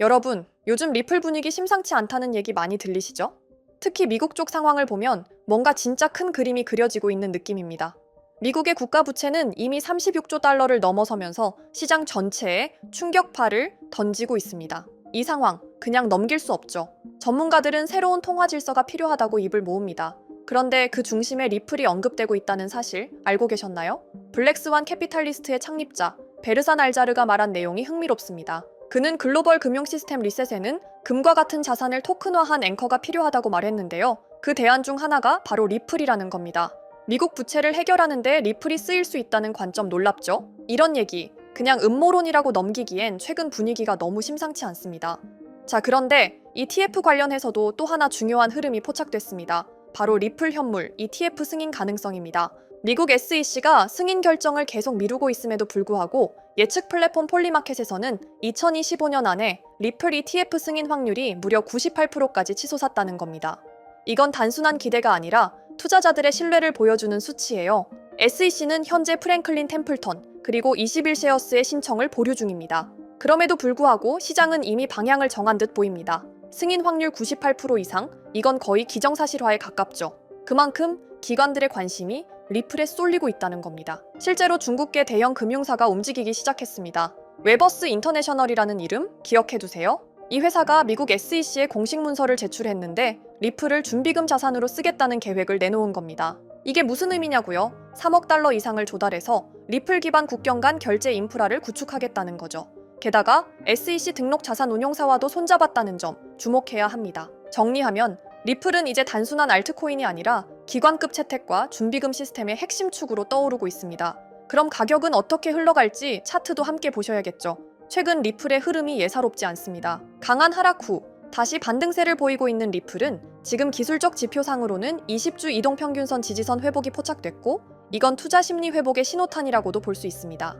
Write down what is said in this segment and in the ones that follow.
여러분, 요즘 리플 분위기 심상치 않다는 얘기 많이 들리시죠? 특히 미국 쪽 상황을 보면 뭔가 진짜 큰 그림이 그려지고 있는 느낌입니다. 미국의 국가 부채는 이미 36조 달러를 넘어서면서 시장 전체에 충격파를 던지고 있습니다. 이 상황 그냥 넘길 수 없죠. 전문가들은 새로운 통화 질서가 필요하다고 입을 모읍니다. 그런데 그 중심에 리플이 언급되고 있다는 사실 알고 계셨나요? 블랙스완 캐피탈리스트의 창립자 베르산 알자르가 말한 내용이 흥미롭습니다. 그는 글로벌 금융 시스템 리셋에는 금과 같은 자산을 토큰화한 앵커가 필요하다고 말했는데요. 그 대안 중 하나가 바로 리플이라는 겁니다. 미국 부채를 해결하는데 리플이 쓰일 수 있다는 관점 놀랍죠? 이런 얘기 그냥 음모론이라고 넘기기엔 최근 분위기가 너무 심상치 않습니다. 자, 그런데 이 TF 관련해서도 또 하나 중요한 흐름이 포착됐습니다. 바로 리플 현물 ETF 승인 가능성입니다. 미국 SEC가 승인 결정을 계속 미루고 있음에도 불구하고 예측 플랫폼 폴리마켓에서는 2025년 안에 리플 ETF 승인 확률이 무려 98%까지 치솟았다는 겁니다. 이건 단순한 기대가 아니라 투자자들의 신뢰를 보여주는 수치예요. SEC는 현재 프랭클린 템플턴 그리고 21쉐어스의 신청을 보류 중입니다. 그럼에도 불구하고 시장은 이미 방향을 정한 듯 보입니다. 승인 확률 98% 이상, 이건 거의 기정사실화에 가깝죠. 그만큼 기관들의 관심이 리플에 쏠리고 있다는 겁니다. 실제로 중국계 대형 금융사가 움직이기 시작했습니다. 웨버스 인터내셔널이라는 이름 기억해두세요. 이 회사가 미국 SEC에 공식 문서를 제출했는데 리플을 준비금 자산으로 쓰겠다는 계획을 내놓은 겁니다. 이게 무슨 의미냐고요? 3억 달러 이상을 조달해서 리플 기반 국경 간 결제 인프라를 구축하겠다는 거죠. 게다가 SEC 등록 자산 운용사와도 손잡았다는 점 주목해야 합니다. 정리하면 리플은 이제 단순한 알트코인이 아니라 기관급 채택과 준비금 시스템의 핵심 축으로 떠오르고 있습니다. 그럼 가격은 어떻게 흘러갈지 차트도 함께 보셔야겠죠. 최근 리플의 흐름이 예사롭지 않습니다. 강한 하락 후 다시 반등세를 보이고 있는 리플은 지금 기술적 지표상으로는 20주 이동 평균선 지지선 회복이 포착됐고 이건 투자 심리 회복의 신호탄이라고도 볼 수 있습니다.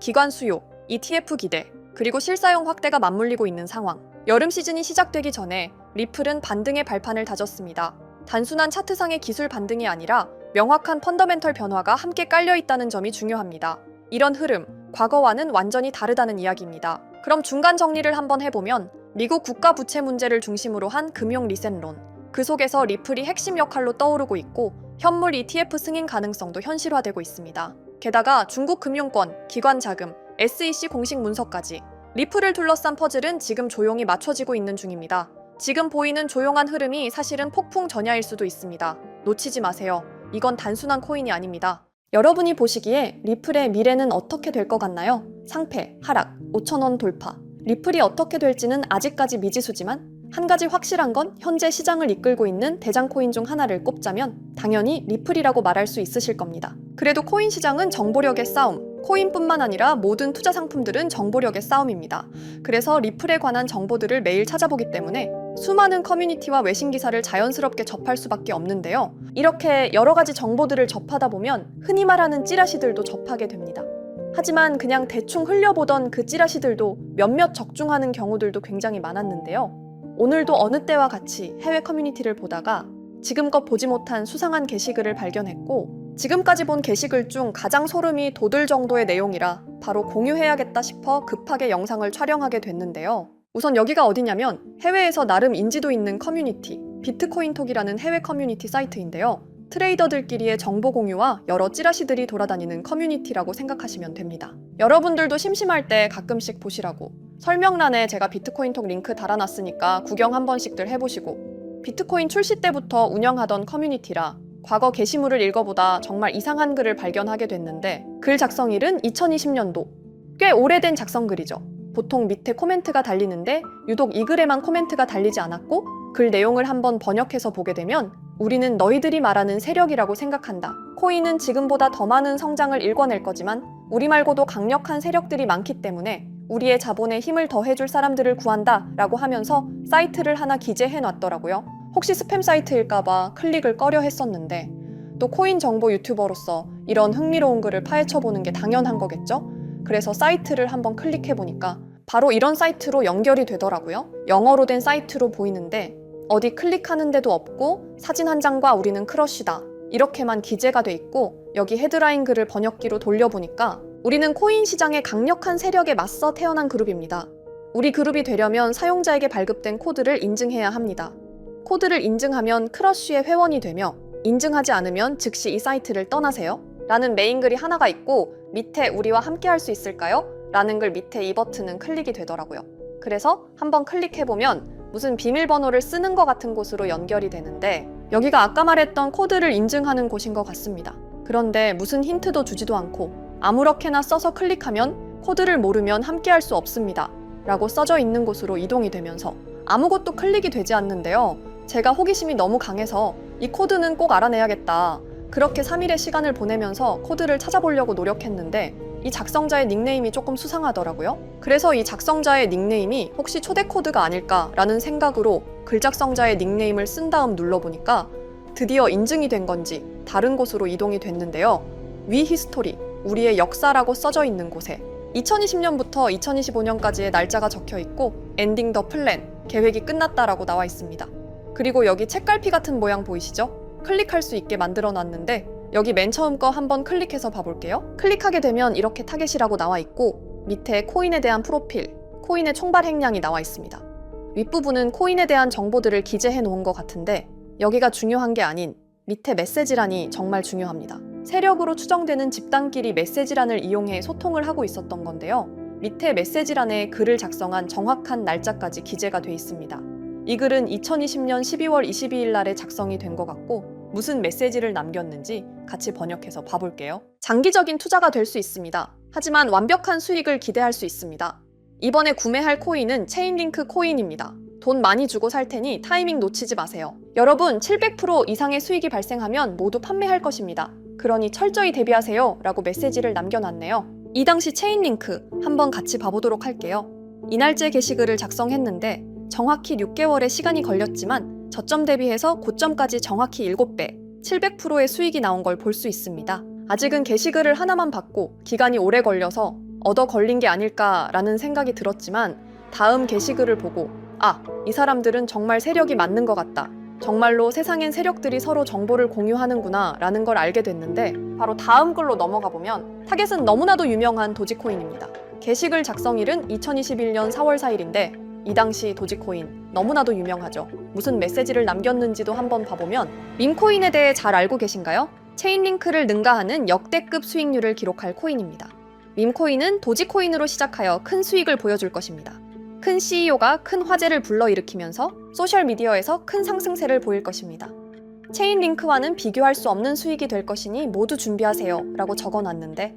기관 수요, ETF 기대, 그리고 실사용 확대가 맞물리고 있는 상황. 여름 시즌이 시작되기 전에 리플은 반등의 발판을 다졌습니다. 단순한 차트상의 기술 반등이 아니라 명확한 펀더멘털 변화가 함께 깔려 있다는 점이 중요합니다. 이런 흐름, 과거와는 완전히 다르다는 이야기입니다. 그럼 중간 정리를 한번 해보면 미국 국가 부채 문제를 중심으로 한 금융 리셋론, 그 속에서 리플이 핵심 역할로 떠오르고 있고 현물 ETF 승인 가능성도 현실화되고 있습니다. 게다가 중국 금융권, 기관 자금, SEC 공식 문서까지 리플을 둘러싼 퍼즐은 지금 조용히 맞춰지고 있는 중입니다. 지금 보이는 조용한 흐름이 사실은 폭풍 전야일 수도 있습니다. 놓치지 마세요. 이건 단순한 코인이 아닙니다. 여러분이 보시기에 리플의 미래는 어떻게 될 것 같나요? 상패, 하락, 5천원 돌파. 리플이 어떻게 될지는 아직까지 미지수지만 한 가지 확실한 건 현재 시장을 이끌고 있는 대장 코인 중 하나를 꼽자면 당연히 리플이라고 말할 수 있으실 겁니다. 그래도 코인 시장은 정보력의 싸움, 코인뿐만 아니라 모든 투자 상품들은 정보력의 싸움입니다. 그래서 리플에 관한 정보들을 매일 찾아보기 때문에 수많은 커뮤니티와 외신 기사를 자연스럽게 접할 수밖에 없는데요. 이렇게 여러 가지 정보들을 접하다 보면 흔히 말하는 찌라시들도 접하게 됩니다. 하지만 그냥 대충 흘려보던 그 찌라시들도 몇몇 적중하는 경우들도 굉장히 많았는데요. 오늘도 어느 때와 같이 해외 커뮤니티를 보다가 지금껏 보지 못한 수상한 게시글을 발견했고 지금까지 본 게시글 중 가장 소름이 돋을 정도의 내용이라 바로 공유해야겠다 싶어 급하게 영상을 촬영하게 됐는데요. 우선 여기가 어디냐면 해외에서 나름 인지도 있는 커뮤니티 비트코인톡이라는 해외 커뮤니티 사이트인데요. 트레이더들끼리의 정보 공유와 여러 찌라시들이 돌아다니는 커뮤니티라고 생각하시면 됩니다. 여러분들도 심심할 때 가끔씩 보시라고 설명란에 제가 비트코인톡 링크 달아놨으니까 구경 한 번씩들 해보시고 비트코인 출시 때부터 운영하던 커뮤니티라 과거 게시물을 읽어보다 정말 이상한 글을 발견하게 됐는데 글 작성일은 2020년도 꽤 오래된 작성글이죠. 보통 밑에 코멘트가 달리는데 유독 이 글에만 코멘트가 달리지 않았고 글 내용을 한번 번역해서 보게 되면 우리는 너희들이 말하는 세력이라고 생각한다. 코인은 지금보다 더 많은 성장을 일궈낼 거지만 우리 말고도 강력한 세력들이 많기 때문에 우리의 자본에 힘을 더해줄 사람들을 구한다 라고 하면서 사이트를 하나 기재해 놨더라고요. 혹시 스팸 사이트일까봐 클릭을 꺼려 했었는데 또 코인 정보 유튜버로서 이런 흥미로운 글을 파헤쳐 보는 게 당연한 거겠죠? 그래서 사이트를 한번 클릭해 보니까 바로 이런 사이트로 연결이 되더라고요. 영어로 된 사이트로 보이는데 어디 클릭하는 데도 없고 사진 한 장과 우리는 크러쉬다. 이렇게만 기재가 돼 있고 여기 헤드라인 글을 번역기로 돌려보니까 우리는 코인 시장의 강력한 세력에 맞서 태어난 그룹입니다. 우리 그룹이 되려면 사용자에게 발급된 코드를 인증해야 합니다. 코드를 인증하면 크러쉬의 회원이 되며 인증하지 않으면 즉시 이 사이트를 떠나세요. 라는 메인 글이 하나가 있고 밑에 우리와 함께 할 수 있을까요? 라는 글 밑에 이 버튼은 클릭이 되더라고요. 그래서 한번 클릭해보면 무슨 비밀번호를 쓰는 것 같은 곳으로 연결이 되는데 여기가 아까 말했던 코드를 인증하는 곳인 것 같습니다. 그런데 무슨 힌트도 주지도 않고 아무렇게나 써서 클릭하면 코드를 모르면 함께 할 수 없습니다. 라고 써져 있는 곳으로 이동이 되면서 아무것도 클릭이 되지 않는데요. 제가 호기심이 너무 강해서 이 코드는 꼭 알아내야겠다. 그렇게 3일의 시간을 보내면서 코드를 찾아보려고 노력했는데 이 작성자의 닉네임이 조금 수상하더라고요. 그래서 이 작성자의 닉네임이 혹시 초대 코드가 아닐까라는 생각으로 글 작성자의 닉네임을 쓴 다음 눌러보니까 드디어 인증이 된 건지 다른 곳으로 이동이 됐는데요. 위 히스토리, 우리의 역사라고 써져 있는 곳에 2020년부터 2025년까지의 날짜가 적혀 있고 엔딩 더 플랜, 계획이 끝났다라고 나와 있습니다. 그리고 여기 책갈피 같은 모양 보이시죠? 클릭할 수 있게 만들어 놨는데 여기 맨 처음 거 한번 클릭해서 봐볼게요. 클릭하게 되면 이렇게 타겟이라고 나와 있고 밑에 코인에 대한 프로필, 코인의 총발 행량이 나와 있습니다. 윗부분은 코인에 대한 정보들을 기재해 놓은 것 같은데 여기가 중요한 게 아닌 밑에 메시지란이 정말 중요합니다. 세력으로 추정되는 집단끼리 메시지란을 이용해 소통을 하고 있었던 건데요. 밑에 메시지란에 글을 작성한 정확한 날짜까지 기재가 돼 있습니다. 이 글은 2020년 12월 22일 날에 작성이 된 것 같고 무슨 메시지를 남겼는지 같이 번역해서 봐볼게요. 장기적인 투자가 될 수 있습니다. 하지만 완벽한 수익을 기대할 수 있습니다. 이번에 구매할 코인은 체인링크 코인입니다. 돈 많이 주고 살 테니 타이밍 놓치지 마세요. 여러분, 700% 이상의 수익이 발생하면 모두 판매할 것입니다. 그러니 철저히 대비하세요. 라고 메시지를 남겨놨네요. 이 당시 체인링크 한번 같이 봐보도록 할게요. 이날째 게시글을 작성했는데 정확히 6개월의 시간이 걸렸지만 저점 대비해서 고점까지 정확히 7배, 700%의 수익이 나온 걸 볼 수 있습니다. 아직은 게시글을 하나만 받고 기간이 오래 걸려서 얻어 걸린 게 아닐까라는 생각이 들었지만 다음 게시글을 보고 아, 이 사람들은 정말 세력이 맞는 것 같다. 정말로 세상엔 세력들이 서로 정보를 공유하는구나 라는 걸 알게 됐는데 바로 다음 글로 넘어가 보면 타겟은 너무나도 유명한 도지코인입니다. 게시글 작성일은 2021년 4월 4일인데 이 당시 도지코인 너무나도 유명하죠. 무슨 메시지를 남겼는지도 한번 봐보면 밈코인에 대해 잘 알고 계신가요? 체인링크를 능가하는 역대급 수익률을 기록할 코인입니다. 밈코인은 도지코인으로 시작하여 큰 수익을 보여줄 것입니다. 큰 CEO가 큰 화제를 불러일으키면서 소셜미디어에서 큰 상승세를 보일 것입니다. 체인링크와는 비교할 수 없는 수익이 될 것이니 모두 준비하세요 라고 적어놨는데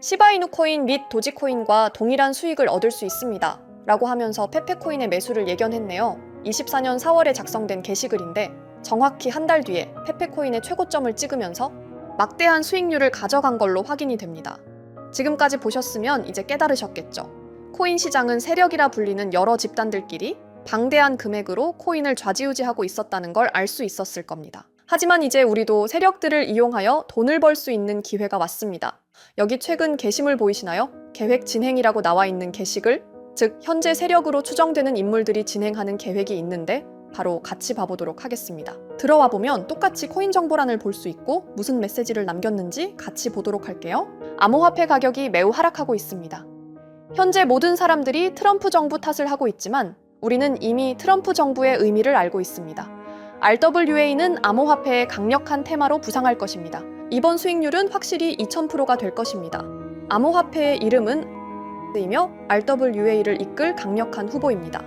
시바이누 코인 및 도지코인과 동일한 수익을 얻을 수 있습니다. 라고 하면서 페페코인의 매수를 예견했네요. 24년 4월에 작성된 게시글인데 정확히 한 달 뒤에 페페코인의 최고점을 찍으면서 막대한 수익률을 가져간 걸로 확인이 됩니다. 지금까지 보셨으면 이제 깨달으셨겠죠. 코인 시장은 세력이라 불리는 여러 집단들끼리 방대한 금액으로 코인을 좌지우지하고 있었다는 걸 알 수 있었을 겁니다. 하지만 이제 우리도 세력들을 이용하여 돈을 벌 수 있는 기회가 왔습니다. 여기 최근 게시물 보이시나요? 계획 진행이라고 나와 있는 게시글, 즉 현재 세력으로 추정되는 인물들이 진행하는 계획이 있는데 바로 같이 봐보도록 하겠습니다. 들어와 보면 똑같이 코인 정보란을 볼 수 있고 무슨 메시지를 남겼는지 같이 보도록 할게요. 암호화폐 가격이 매우 하락하고 있습니다. 현재 모든 사람들이 트럼프 정부 탓을 하고 있지만 우리는 이미 트럼프 정부의 의미를 알고 있습니다. RWA는 암호화폐의 강력한 테마로 부상할 것입니다. 이번 수익률은 확실히 2000%가 될 것입니다. 암호화폐의 이름은 이며 RWA를 이끌 강력한 후보입니다.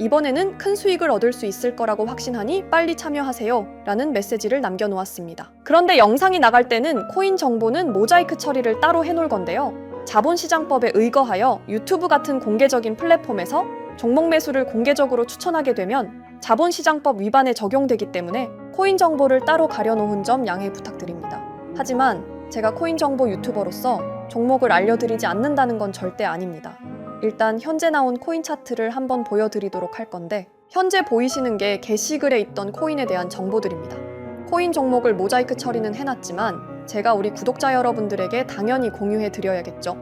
이번에는 큰 수익을 얻을 수 있을 거라고 확신하니 빨리 참여하세요. 라는 메시지를 남겨놓았습니다. 그런데 영상이 나갈 때는 코인 정보는 모자이크 처리를 따로 해놓을 건데요. 자본시장법에 의거하여 유튜브 같은 공개적인 플랫폼에서 종목 매수를 공개적으로 추천하게 되면 자본시장법 위반에 적용되기 때문에 코인 정보를 따로 가려놓은 점 양해 부탁드립니다. 하지만 제가 코인 정보 유튜버로서 종목을 알려드리지 않는다는 건 절대 아닙니다. 일단 현재 나온 코인 차트를 한번 보여드리도록 할 건데 현재 보이시는 게 게시글에 있던 코인에 대한 정보들입니다. 코인 종목을 모자이크 처리는 해놨지만 제가 우리 구독자 여러분들에게 당연히 공유해 드려야겠죠.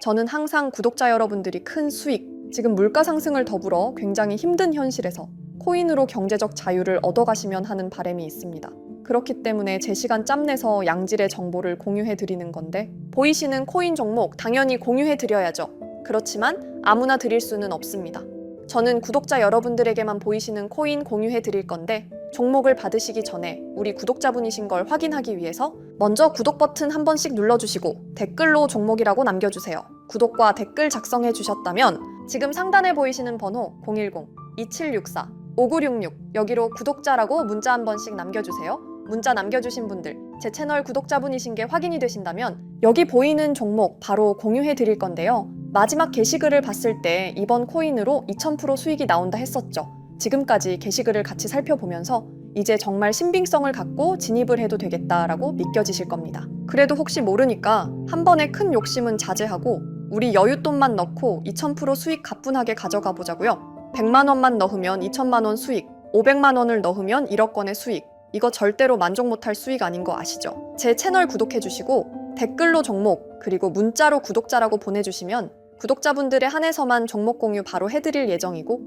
저는 항상 구독자 여러분들이 큰 수익, 지금 물가 상승을 더불어 굉장히 힘든 현실에서 코인으로 경제적 자유를 얻어가시면 하는 바람이 있습니다. 그렇기 때문에 제 시간 짬내서 양질의 정보를 공유해 드리는 건데 보이시는 코인 종목 당연히 공유해 드려야죠. 그렇지만 아무나 드릴 수는 없습니다. 저는 구독자 여러분들에게만 보이시는 코인 공유해 드릴 건데 종목을 받으시기 전에 우리 구독자분이신 걸 확인하기 위해서 먼저 구독 버튼 한 번씩 눌러주시고 댓글로 종목이라고 남겨주세요. 구독과 댓글 작성해 주셨다면 지금 상단에 보이시는 번호 010-2764-5966 여기로 구독자라고 문자 한 번씩 남겨주세요. 문자 남겨주신 분들 제 채널 구독자분이신 게 확인이 되신다면 여기 보이는 종목 바로 공유해 드릴 건데요. 마지막 게시글을 봤을 때 이번 코인으로 2000% 수익이 나온다 했었죠. 지금까지 게시글을 같이 살펴보면서 이제 정말 신빙성을 갖고 진입을 해도 되겠다라고 믿겨지실 겁니다. 그래도 혹시 모르니까 한 번에 큰 욕심은 자제하고 우리 여윳돈만 넣고 2000% 수익 가뿐하게 가져가 보자고요. 100만 원만 넣으면 2천만 원 수익, 500만 원을 넣으면 1억 원의 수익. 이거 절대로 만족 못할 수익 아닌 거 아시죠? 제 채널 구독해 주시고 댓글로 종목 그리고 문자로 구독자라고 보내주시면 구독자분들의 한해서만 종목 공유 바로 해드릴 예정이고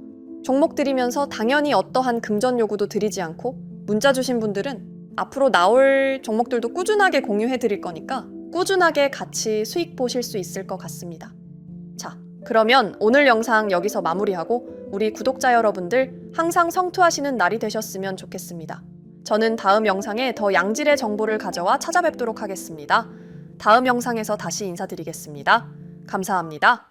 종목 드리면서 당연히 어떠한 금전 요구도 드리지 않고 문자 주신 분들은 앞으로 나올 종목들도 꾸준하게 공유해 드릴 거니까 꾸준하게 같이 수익 보실 수 있을 것 같습니다. 자, 그러면 오늘 영상 여기서 마무리하고 우리 구독자 여러분들 항상 성투하시는 날이 되셨으면 좋겠습니다. 저는 다음 영상에 더 양질의 정보를 가져와 찾아뵙도록 하겠습니다. 다음 영상에서 다시 인사드리겠습니다. 감사합니다.